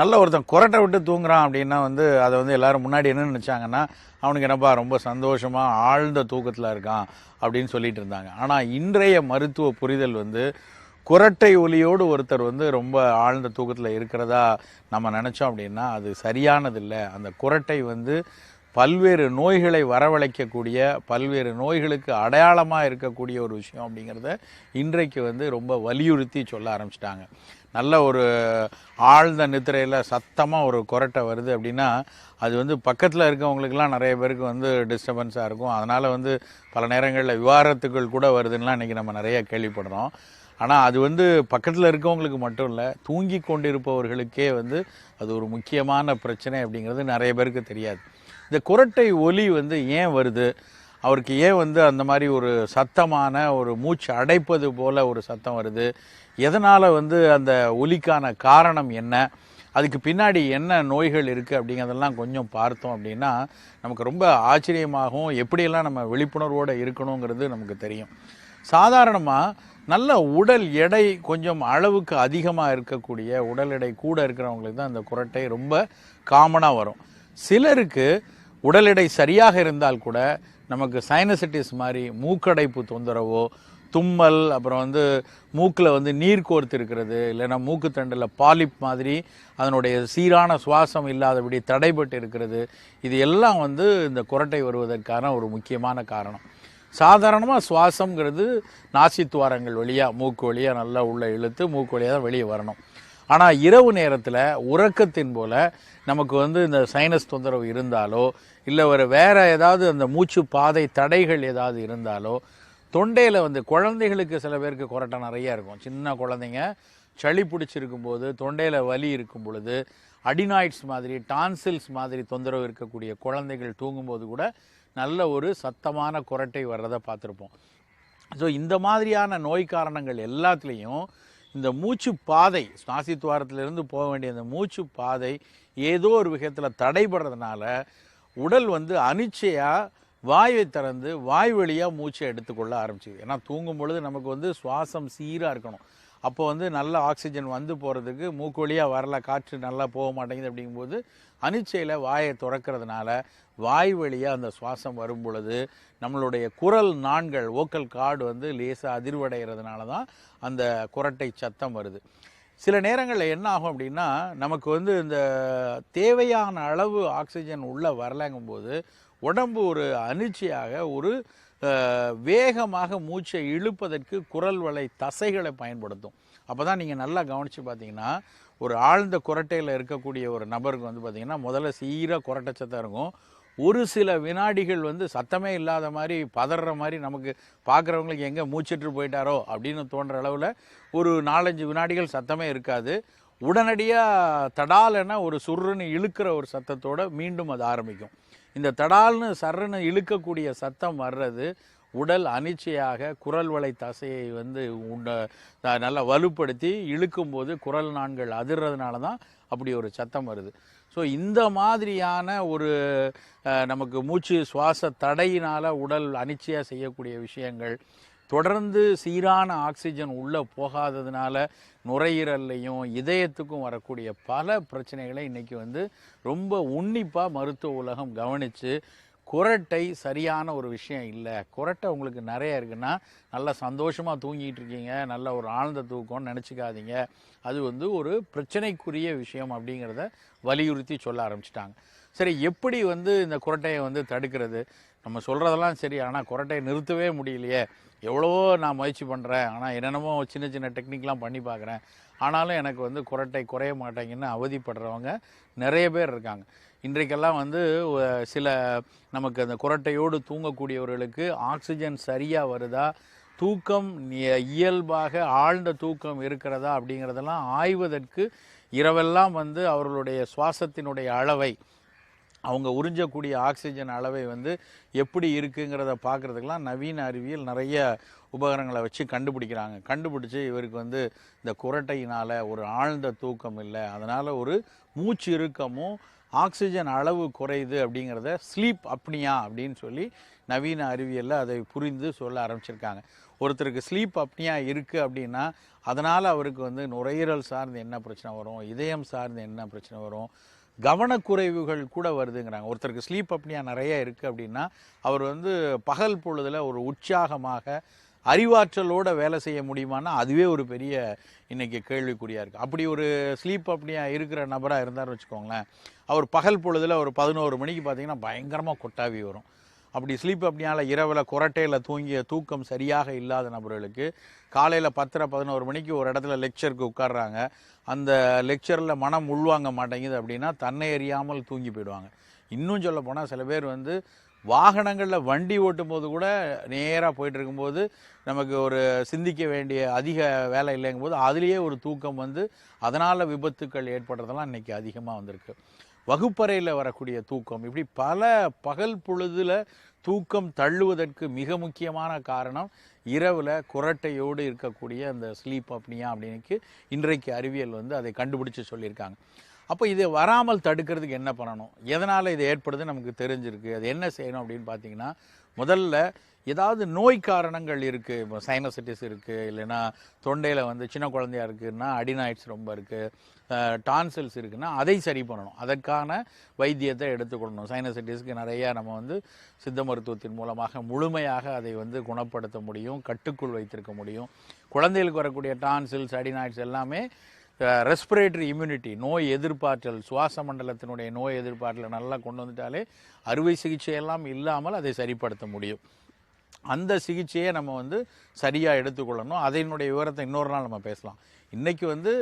நல்ல ஒருத்தன் குரட்டை விட்டு தூங்குறான் அப்படின்னா வந்து அதை வந்து எல்லாரும் முன்னாடி என்ன நினச்சாங்கன்னா அவனுக்கு என்னப்பா ரொம்ப சந்தோஷமாக ஆழ்ந்த தூக்கத்தில் இருக்கான் அப்படின்னு சொல்லிட்டு இருந்தாங்க. ஆனால் இன்றைய மருத்துவ புரிதல் வந்து குரட்டை ஒலியோடு ஒருத்தர் வந்து ரொம்ப ஆழ்ந்த தூக்கத்தில் இருக்கிறதா நம்ம நினச்சோம் அப்படின்னா அது சரியானதில்லை. அந்த குரட்டை வந்து பல்வேறு நோய்களை வரவழைக்கக்கூடிய பல்வேறு நோய்களுக்கு அடையாளமாக இருக்கக்கூடிய ஒரு விஷயம் அப்படிங்கிறத இன்றைக்கு வந்து ரொம்ப வலியுறுத்தி சொல்ல ஆரம்பிச்சிட்டாங்க. நல்ல ஒரு ஆழ்ந்த நித்திரையில் சத்தமாக ஒரு குரட்டை வருது அப்படின்னா அது வந்து பக்கத்தில் இருக்கவங்களுக்கெல்லாம் நிறைய பேருக்கு வந்து டிஸ்டர்பன்ஸாக இருக்கும். அதனால் வந்து பல நேரங்களில் விவாரத்துக்கள் கூட வருதுன்னா இன்றைக்கி நம்ம நிறைய கேள்விப்படுறோம். ஆனால் அது வந்து பக்கத்தில் இருக்கவங்களுக்கு மட்டும் இல்லை தூங்கி கொண்டிருப்பவர்களுக்கே வந்து அது ஒரு முக்கியமான பிரச்சனை அப்படிங்கிறது நிறைய பேருக்கு தெரியாது. இந்த குரட்டை ஒலி வந்து ஏன் வருது? அவருக்கு ஏன் வந்து அந்த மாதிரி ஒரு சத்தமான ஒரு மூச்சு அடைப்பது போல ஒரு சத்தம் வருது? எதனால் வந்து அந்த ஒலிக்கான காரணம் என்ன? அதுக்கு பின்னாடி என்ன நோய்கள் இருக்குது அப்படிங்கிறதெல்லாம் கொஞ்சம் பார்த்தோம் அப்படின்னா நமக்கு ரொம்ப ஆச்சரியமாகவும் எப்படியெல்லாம் நம்ம விழிப்புணர்வோடு இருக்கணுங்கிறது நமக்கு தெரியும். சாதாரணமாக நல்ல உடல் எடை கொஞ்சம் அளவுக்கு அதிகமாக இருக்கக்கூடிய உடல் எடை கூட இருக்கிறவங்களுக்கு தான் இந்த குரட்டை ரொம்ப காமனாக வரும். சிலருக்கு உடல் எடை சரியாக இருந்தால் கூட நமக்கு சைனசிட்டிஸ் மாதிரி மூக்கடைப்பு தொந்தரவோ தும்மல் அப்புறம் வந்து மூக்கில் வந்து நீர் கோர்த்து இருக்கிறது இல்லைன்னா மூக்குத்தண்டில் பாலிப் மாதிரி அதனுடைய சீரான சுவாசம் இல்லாதபடி தடைபட்டு இருக்கிறது இது எல்லாம் வந்து இந்த குரட்டை வருவதற்கான ஒரு முக்கியமான காரணம். சாதாரணமாக சுவாசம்ங்கிறது நாசித்துவாரங்கள் வழியாக மூக்கு வழியாக நல்லா உள்ளே இழுத்து மூக்கு வழியாக தான் வெளியே வரணும். ஆனால் இரவு நேரத்தில் உறக்கத்தின் போல நமக்கு வந்து இந்த சைனஸ் தொந்தரவு இருந்தாலோ இல்லை ஒரு வேறு ஏதாவது அந்த மூச்சு பாதை தடைகள் ஏதாவது இருந்தாலோ தொண்டையில் வந்து குழந்தைகளுக்கு சில பேருக்கு கொரட்டை நிறைய இருக்கும். சின்ன குழந்தைங்க சளி பிடிச்சிருக்கும் போது தொண்டையில் வலி இருக்கும் பொழுது அடினாய்ட்ஸ் மாதிரி டான்சில்ஸ் மாதிரி தொந்தரவு இருக்கக்கூடிய குழந்தைகள் தூங்கும்போது கூட நல்ல ஒரு சத்தமான குரட்டை வர்றதை பார்த்துருப்போம். ஸோ இந்த மாதிரியான நோய் காரணங்கள் எல்லாத்துலேயும் இந்த மூச்சு பாதை சுவாசித்வாரத்திலிருந்து போக வேண்டிய அந்த மூச்சு பாதை ஏதோ ஒரு விதத்தில் தடைபடுறதுனால உடல் வந்து அனிச்சையாக வாயை திறந்து வாய் வழியாக மூச்சை எடுத்துக்கொள்ள ஆரம்பிச்சிது. ஏன்னா தூங்கும் பொழுது நமக்கு வந்து சுவாசம் சீராக இருக்கணும். அப்போ வந்து நல்ல ஆக்சிஜன் வந்து போகிறதுக்கு மூக்கு வழியாக வரல காற்று நல்லா போக மாட்டேங்குது அப்படிங்கும்போது அனிச்சையில் வாயை திறக்கிறதுனால வாய் வழியாக அந்த சுவாசம் வரும் பொழுது நம்மளுடைய குரல் நாண்கள் ஓக்கல் கார்டு வந்து லேசாக அதிர்வடைகிறதுனால தான் அந்த குரட்டை சத்தம் வருது. சில நேரங்களில் என்ன ஆகும் அப்படின்னா நமக்கு வந்து இந்த தேவையான அளவு ஆக்சிஜன் உள்ளே வரலங்கும்போது உடம்பு ஒரு அனிச்சையாக ஒரு வேகமாக மூச்சை இழுப்பதற்கு குரல் வலை தசைகளை பயன்படுத்தும். அப்போ தான் நீங்கள் நல்லா கவனித்து பார்த்தீங்கன்னா ஒரு ஆழ்ந்த குரட்டையில் இருக்கக்கூடிய ஒரு நபருக்கு வந்து பார்த்தீங்கன்னா முதல்ல சீராக குரட்டை சத்தம் இருக்கும். ஒரு சில வினாடிகள் வந்து சத்தமே இல்லாத மாதிரி பதற மாதிரி நமக்கு பார்க்குறவங்களுக்கு எங்கே மூச்சிட்டு போயிட்டாரோ அப்படின்னு தோன்ற அளவில் ஒரு நாலஞ்சு வினாடிகள் சத்தமே இருக்காது. உடனடியாக தடாலன ஒரு சுருன்னு இழுக்கிற ஒரு சத்தத்தோடு மீண்டும் அது ஆரம்பிக்கும். இந்த தடால்னு சர்றுன்னு இழுக்கக்கூடிய சத்தம் வர்றது உடல் அனிச்சையாக குரல் வளை தசையை வந்து உண்ட நல்லா வலுப்படுத்தி இழுக்கும்போது குரல் நாண்கள் அதிர்றதுனால தான் அப்படி ஒரு சத்தம் வருது. ஸோ இந்த மாதிரியான ஒரு நமக்கு மூச்சு சுவாச தடையினால் உடல் அனிச்சையாக செய்யக்கூடிய விஷயங்கள் தொடர்ந்து சீரான ஆக்சிஜன் உள்ளே போகாததுனால நுரையீரல்லையும் இதயத்துக்கும் வரக்கூடிய பல பிரச்சனைகளை இன்றைக்கி வந்து ரொம்ப உன்னிப்பாக மருத்துவ உலகம் கவனித்து குரட்டை சரியான ஒரு விஷயம் இல்லை. குரட்டை உங்களுக்கு நிறைய இருக்குன்னா நல்லா சந்தோஷமாக தூங்கிட்டு இருக்கீங்க நல்ல ஒரு ஆழ்ந்த தூக்கம்னு நினச்சிக்காதீங்க. அது வந்து ஒரு பிரச்சனைக்குரிய விஷயம் அப்படிங்கிறத வலியுறுத்தி சொல்ல ஆரம்பிச்சிட்டாங்க. சரி எப்படி வந்து இந்த குரட்டையை வந்து தடுக்கிறது? நம்ம சொல்கிறதெல்லாம் சரி ஆனால் குரட்டையை நிறுத்தவே முடியலையே. எவ்வளவோ நான் முயற்சி பண்ணுறேன் ஆனால் என்னென்னமோ சின்ன சின்ன டெக்னிக்லாம் பண்ணி பார்க்குறேன். ஆனாலும் எனக்கு வந்து குரட்டை குறைய மாட்டேங்குன்னு அவதிப்படுறவங்க நிறைய பேர் இருக்காங்க. இன்றைக்கெல்லாம் வந்து சில நமக்கு அந்த குரட்டையோடு தூங்கக்கூடியவர்களுக்கு ஆக்சிஜன் சரியாக வருதா? தூக்கம் இயல்பாக ஆழ்ந்த தூக்கம் இருக்கிறதா அப்படிங்கிறதெல்லாம் ஆய்வதற்கு இரவெல்லாம் வந்து அவர்களுடைய சுவாசத்தினுடைய அளவை அவங்க உறிஞ்சக்கூடிய ஆக்சிஜன் அளவை வந்து எப்படி இருக்குங்கிறத பார்க்குறதுக்கெல்லாம் நவீன அறிவியல் நிறைய உபகரணங்களை வச்சு கண்டுபிடிக்கிறாங்க. கண்டுபிடிச்சு இவருக்கு வந்து இந்த குரட்டையினால் ஒரு ஆழ்ந்த தூக்கம் இல்லை. அதனால் ஒரு மூச்சு இறுக்கமும் ஆக்சிஜன் அளவு குறையுது அப்படிங்கிறத ஸ்லீப் அப்னியா அப்படின்னு சொல்லி நவீன அறிவியலில் அதை புரிந்து சொல்ல ஆரம்பிச்சிருக்காங்க. ஒருத்தருக்கு ஸ்லீப் அப்னியா இருக்குது அப்படின்னா அதனால் அவருக்கு வந்து நுரையீரல் சார்ந்து என்ன பிரச்சனை வரும்? இதயம் சார்ந்து என்ன பிரச்சனை வரும்? கவனக்குறைவுகள் கூட வருதுங்கிறாங்க. ஒருத்தருக்கு ஸ்லீப் அப்னியா நிறைய இருக்குது அப்படின்னா அவர் வந்து பகல் பொழுதில் ஒரு உற்சாகமாக அறிவாற்றலோடு வேலை செய்ய முடியுமான்னா அதுவே ஒரு பெரிய இன்றைக்கி கேள்விக்குறியாக இருக்குது அப்படி ஒரு ஸ்லீப் அப்னியா இருக்கிற நபராக இருந்தார் வச்சுக்கோங்களேன் அவர் பகல் பொழுதில் ஒரு பதினோரு மணிக்கு பார்த்தீங்கன்னா பயங்கரமாக கொட்டாவி வரும். அப்படி ஸ்லீப் அப்படினால இரவில் குரட்டையில் தூங்கிய தூக்கம் சரியாக இல்லாத நபர்களுக்கு காலையில் பத்தரை பதினோரு மணிக்கு ஒரு இடத்துல லெக்சருக்கு உட்காடுறாங்க அந்த லெக்சரில் மனம் உள்வாங்க மாட்டேங்குது அப்படின்னா தன்னை எறியாமல் தூங்கி போயிடுவாங்க. இன்னும் சொல்ல போனால் சில பேர் வந்து வாகனங்களில் வண்டி ஓட்டும் போது கூட நேராக போயிட்டு இருக்கும்போது நமக்கு ஒரு சிந்திக்க வேண்டிய அதிக வேலை இல்லைங்கும் போது அதுலேயே ஒரு தூக்கம் வந்து அதனால் விபத்துக்கள் ஏற்படுறதெல்லாம் இன்னைக்கு அதிகமாக வந்திருக்கு. வகுப்பறையில் வரக்கூடிய தூக்கம். இப்படி பல பகல் பொழுதில் தூக்கம் தள்ளுவதற்கு மிக முக்கியமான காரணம் இரவில் குரட்டையோடு இருக்கக்கூடிய அந்த ஸ்லீப் அப்னியா அப்படின்னு இன்றைக்கு அறிவியல் வந்து அதை கண்டுபிடிச்சு சொல்லியிருக்காங்க. அப்போ இது வராமல் தடுக்கிறதுக்கு என்ன பண்ணணும்? எதனால் இது ஏற்படுது நமக்கு தெரிஞ்சிருக்கு. அது என்ன செய்யணும் அப்படின்னு பார்த்தீங்கன்னா முதல்ல ஏதாவது நோய் காரணங்கள் இருக்குது இப்போ சைனசிட்டிஸ் இருக்குது இல்லைன்னா தொண்டையில் வந்து சின்ன குழந்தையா இருக்குன்னா அடினாய்ட்ஸ் ரொம்ப இருக்குது டான்சில்ஸ் இருக்குன்னா அதை சரி பண்ணணும். அதற்கான வைத்தியத்தை எடுத்துக்கொள்ளணும். சைனசிட்டிஸ்க்கு நிறையா நம்ம வந்து சித்த மருத்துவத்தின் மூலமாக முழுமையாக அதை வந்து குணப்படுத்த முடியும் கட்டுக்குள் வைத்திருக்க முடியும். குழந்தைகளுக்கு வரக்கூடிய டான்சில்ஸ் அடினாய்ட்ஸ் எல்லாமே ரெஸ்பிரேட்டரி இம்யூனிட்டி நோய் எதிர்ப்பாற்றல் சுவாச மண்டலத்தினுடைய நோய் எதிர்ப்பாற்றலை நல்லா கொண்டு வந்துட்டாலே அறுவை சிகிச்சை எல்லாம் இல்லாமல் அதை சரிப்படுத்த முடியும். அந்த சிகிச்சையை நம்ம வந்து சரியாக எடுத்துக்கொள்ளணும். அதனுடைய விவரத்தை இன்னொரு நாள் நம்ம பேசலாம். இன்றைக்கி வந்து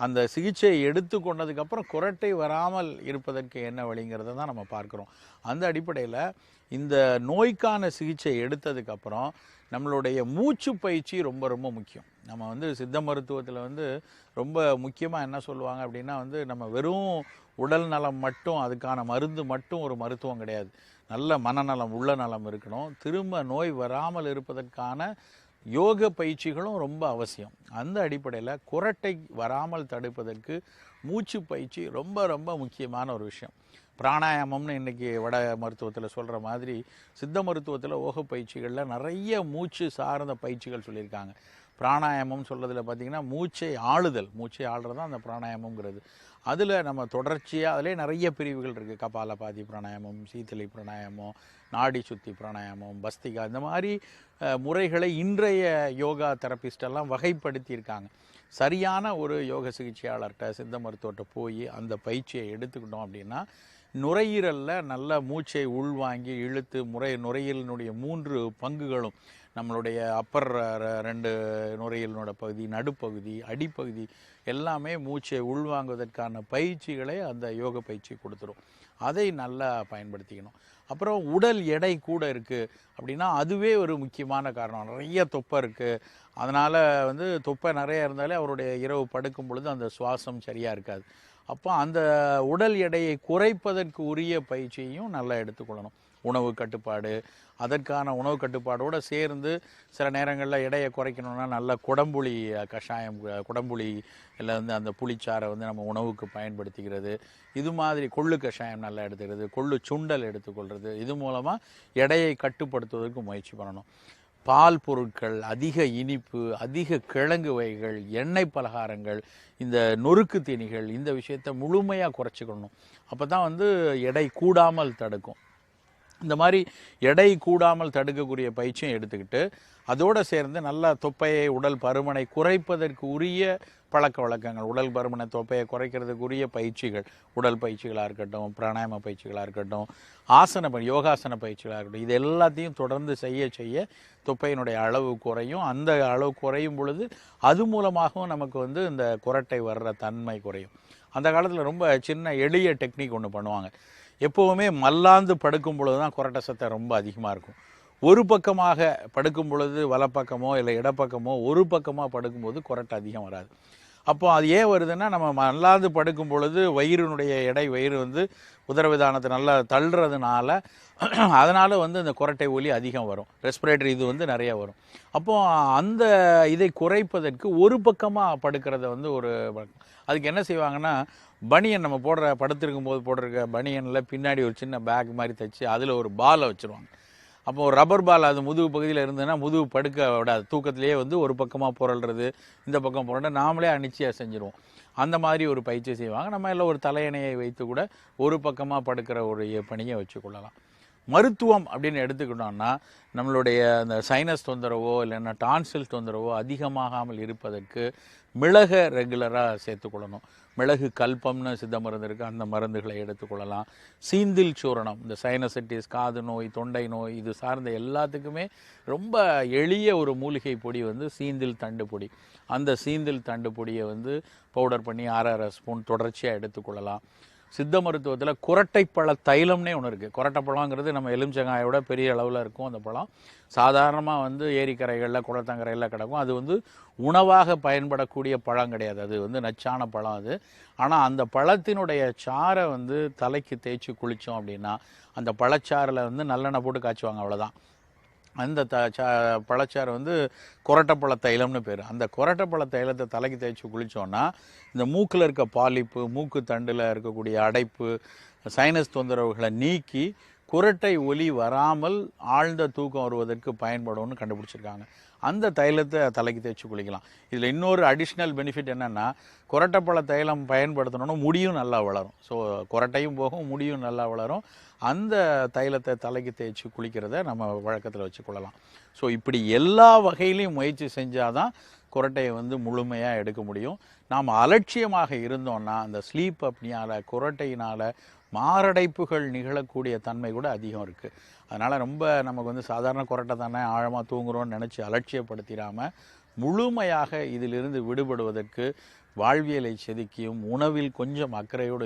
அந்த சிகிச்சையை எடுத்து கொண்டதுக்கப்புறம் குரட்டை வராமல் இருப்பதற்கு என்ன வழிங்கிறத தான் நம்ம பார்க்குறோம். அந்த அடிப்படையில் இந்த நோய்க்கான சிகிச்சை எடுத்ததுக்கப்புறம் நம்மளுடைய மூச்சு பயிற்சி ரொம்ப ரொம்ப முக்கியம். நம்ம வந்து சித்த மருத்துவத்தில் வந்து ரொம்ப முக்கியமாக என்ன சொல்லுவாங்க அப்படின்னா வந்து நம்ம வெறும் உடல் நலம் மட்டும் அதுக்கான மருந்து மட்டும் ஒரு மருத்துவம் கிடையாது. நல்ல மனநலம் உள்ள நலம் இருக்கணும். திரும்ப நோய் வராமல் இருப்பதற்கான யோக பயிற்சிகளும் ரொம்ப அவசியம். அந்த அடிப்படையில் குரட்டை வராமல் தடுப்பதற்கு மூச்சு பயிற்சி ரொம்ப ரொம்ப முக்கியமான ஒரு விஷயம். பிராணாயாமம்னு இன்னைக்கு வட மருத்துவத்தில் சொல்கிற மாதிரி சித்த மருத்துவத்தில் ஓக பயிற்சிகளில் நிறைய மூச்சு சார்ந்த பயிற்சிகள் சொல்லியிருக்காங்க. பிராணாயாமம் சொல்கிறதுல பார்த்தீங்கன்னா மூச்சை ஆளுதல் மூச்சை ஆளுறது தான் அந்த பிராணாயாமங்கிறது அதில் நம்ம தொடர்ச்சியாக அதிலே நிறைய பிரிவுகள் இருக்குது கபாலபாதி பிராணாயாமம் சீத்தலை பிராணாயாமம் நாடி சுத்தி பிராணாயாமம் பஸ்திகா இந்த மாதிரி முறைகளை இன்றைய யோகா தெரப்பிஸ்டெல்லாம் வகைப்படுத்தியிருக்காங்க சரியான ஒரு யோக சிகிச்சையாளர்கிட்ட சித்த மருத்துவர்கிட்ட போய் அந்த பயிற்சியை எடுத்துக்கிட்டோம் அப்படின்னா நுரையீரலில் நல்ல மூச்சை உள்வாங்கி இழுத்து முறை நுரையீரலினுடைய மூன்று பங்குகளும் நம்மளுடைய அப்பர் ரெண்டு நுரையீரலோட பகுதி நடுப்பகுதி அடிப்பகுதி எல்லாமே மூச்சை உள்வாங்குவதற்கான பயிற்சிகளை அந்த யோக பயிற்சி கொடுத்துரும். அதை நல்லா பயன்படுத்திக்கணும். அப்புறம் உடல் எடை கூட இருக்குது அப்படின்னா அதுவே ஒரு முக்கியமான காரணம். நிறைய தொப்பை இருக்குது அதனால் வந்து தொப்பை நிறைய இருந்தாலே அவருடைய இரவு படுக்கும் பொழுது அந்த சுவாசம் சரியாக இருக்காது. அப்போ அந்த உடல் எடையை குறைப்பதற்கு உரிய பயிற்சியையும் நல்லா எடுத்துக்கொள்ளணும். உணவு கட்டுப்பாடு அதற்கான உணவு கட்டுப்பாடோடு சேர்ந்து சில நேரங்களில் எடையை குறைக்கணும்னா நல்ல குடம்புளி கஷாயம் குடம்புளி இல்லை வந்து அந்த புளிச்சாரை வந்து நம்ம உணவுக்கு பயன்படுத்திக்கிறது. இது மாதிரி கொள்ளு கஷாயம் நல்லா எடுத்துக்கிறது கொள்ளு சுண்டல் எடுத்துக்கொள்கிறது இது மூலமாக எடையை கட்டுப்படுத்துவதற்கு முயற்சி பண்ணணும். பால் பொருட்கள் அதிக இனிப்பு அதிக கிழங்கு வகைகள் எண்ணெய் பலகாரங்கள் இந்த நொறுக்கு தீனிகள் இந்த விஷயத்தை முழுமையாக குறைச்சிக்கணும். அப்போ தான் வந்து எடை கூடாமல் தடுக்கும். இந்த மாதிரி எடை கூடாமல் தடுக்கக்கூடிய பயிற்சியும் எடுத்துக்கிட்டு அதோடு சேர்ந்து நல்லா தொப்பையை உடல் பருமனை குறைப்பதற்கு உரிய பழக்க வழக்கங்கள். உடல் பருமனை தொப்பையை குறைக்கிறதுக்கு உரிய பயிற்சிகள். உடல் பயிற்சிகளாக இருக்கட்டும் பிராணாயம பயிற்சிகளாக இருக்கட்டும் ஆசன யோகாசன பயிற்சிகளாக இருக்கட்டும் இது எல்லாத்தையும் தொடர்ந்து செய்ய செய்ய தொப்பையினுடைய அளவு குறையும். அந்த அளவு குறையும் பொழுது அது மூலமாகவும் நமக்கு வந்து இந்த குரட்டை வர்ற தன்மை குறையும். அந்த காலத்தில் ரொம்ப சின்ன எளிய டெக்னிக் ஒன்று பண்ணுவாங்க. எப்போவுமே மல்லாந்து படுக்கும் பொழுது தான் குரட்டை சத்தம் ரொம்ப அதிகமாக இருக்கும். ஒரு பக்கமாக படுக்கும் பொழுது வலப்பக்கமோ இல்லை இடப்பக்கமோ ஒரு பக்கமாக படுக்கும்போது குரட்டை அதிகம் வராது. அப்போ அது ஏன் வருதுன்னா நம்ம மல்லாந்து படுக்கும் பொழுது வயிறினுடைய எடை வயிறு வந்து உதரவிதானத்தை நல்லா தள்ளுறதுனால அதனால் வந்து இந்த குரட்டை ஒலி அதிகம் வரும். ரெஸ்பிரேட்டரி இது வந்து நிறைய வரும். அப்போது அந்த இதை குறைப்பதற்கு ஒரு பக்கமாக படுக்கிறத வந்து ஒரு அதுக்கு என்ன செய்வாங்கன்னா பனியன் நம்ம போடுற படுத்திருக்கும் போது போடுற பனியனில் பின்னாடி ஒரு சின்ன பேக் மாதிரி தைச்சு அதில் ஒரு பாலை வச்சுருவாங்க. அப்போ ஒரு ரப்பர் பால் அது முதுகு பகுதியில் இருந்ததுன்னா முதுகு படுக்க விடாது. தூக்கத்திலேயே வந்து ஒரு பக்கமாக புரள்றது இந்த பக்கம் புரண்ட நாமளே அனிச்சையாக செஞ்சுருவோம். அந்த மாதிரி ஒரு பயிற்சி செய்வாங்க. நம்ம எல்லாம் ஒரு தலையணையை வைத்து கூட ஒரு பக்கமாக படுக்கிற ஒரு பணியை வச்சுக்கொள்ளலாம். மருத்துவம் அப்படின்னு எடுத்துக்கிட்டோம்னா நம்மளுடைய அந்த சைனஸ் தொந்தரவோ இல்லைன்னா டான்சில் தொந்தரவோ அதிகமாகாமல் இருப்பதற்கு மிளகை ரெகுலராக சேர்த்துக்கொள்ளணும். மிளகு கல்பம்னு சித்த மருந்து இருக்குது அந்த மருந்துகளை எடுத்துக்கொள்ளலாம். சீந்தில் சூரணம் இந்த சைனசைட்டிஸ் காது நோய் தொண்டை நோய் இது சார்ந்த எல்லாத்துக்குமே ரொம்ப எளிய ஒரு மூலிகை பொடி வந்து சீந்தில் தண்டு பொடி. அந்த சீந்தில் தண்டு பொடியை வந்து பவுடர் பண்ணி அரை அரை ஸ்பூன் தொடர்ச்சியாக எடுத்துக்கொள்ளலாம். சித்த மருத்துவத்தில் குரட்டைப்பழ தைலம்னே ஒன்று இருக்குது குரட்டைப்பழங்கிறது நம்ம எலுமிச்சங்காயோட பெரிய அளவில் இருக்கும் அந்த பழம். சாதாரணமாக வந்து ஏரிக்கரைகளில் குளத்தங்கரையில் கிடக்கும். அது வந்து உணவாக பயன்படக்கூடிய பழம் கிடையாது. அது வந்து நச்சான பழம் அது. ஆனால் அந்த பழத்தினுடைய சாறை வந்து தலைக்கு தேய்ச்சி குளித்தோம் அப்படின்னா அந்த பழச்சாறில் வந்து நல்லெண்ணெய் போட்டு காய்ச்சுவாங்க அவ்வளோதான் அந்த த பழச்சாறு வந்து கொரட்டைப்பழ தைலம்னு பேர். அந்த கொரட்டைப்பழ தைலத்தை தலைக்கு தேய்ச்சி குளித்தோன்னா இந்த மூக்கில் இருக்க பாலிப்பு மூக்கு தண்டில் இருக்கக்கூடிய அடைப்பு சைனஸ் தொந்தரவுகளை நீக்கி குரட்டை ஒலி வராமல் ஆழ்ந்த தூக்கம் வருவதற்கு பயன்படும்னு கண்டுபிடிச்சிருக்காங்க. அந்த தைலத்தை தலைக்கு தேய்ச்சி குளிக்கலாம். இதில் இன்னொரு அடிஷ்னல் பெனிஃபிட் என்னென்னா கொரட்டைப்பழ தைலம் பயன்படுத்தணும்னா முடியும் நல்லா வளரும். ஸோ கொரட்டையும் போகும் முடியும் நல்லா வளரும். அந்த தைலத்தை தலைக்கு தேய்ச்சி குளிக்கிறத நம்ம வழக்கத்தில் வச்சுக்கொள்ளலாம். ஸோ இப்படி எல்லா வகையிலையும் முயற்சி செஞ்சால் தான் குரட்டையை வந்து முழுமையாக எடுக்க முடியும். நாம் அலட்சியமாக இருந்தோம்னா அந்த ஸ்லீப் அப்படினால குரட்டையினால் மாரடைப்புகள் நிகழக்கூடிய தன்மை கூட அதிகம் இருக்குது அதனால் ரொம்ப நமக்கு வந்து சாதாரண குரட்டை தானே ஆழமாக தூங்குகிறோன்னு நினச்சி அலட்சியப்படுத்திடாமல் முழுமையாக இதிலிருந்து விடுபடுவதற்கு வாழ்வியலை செதுக்கியும் உணவில் கொஞ்சம் அக்கறையோடு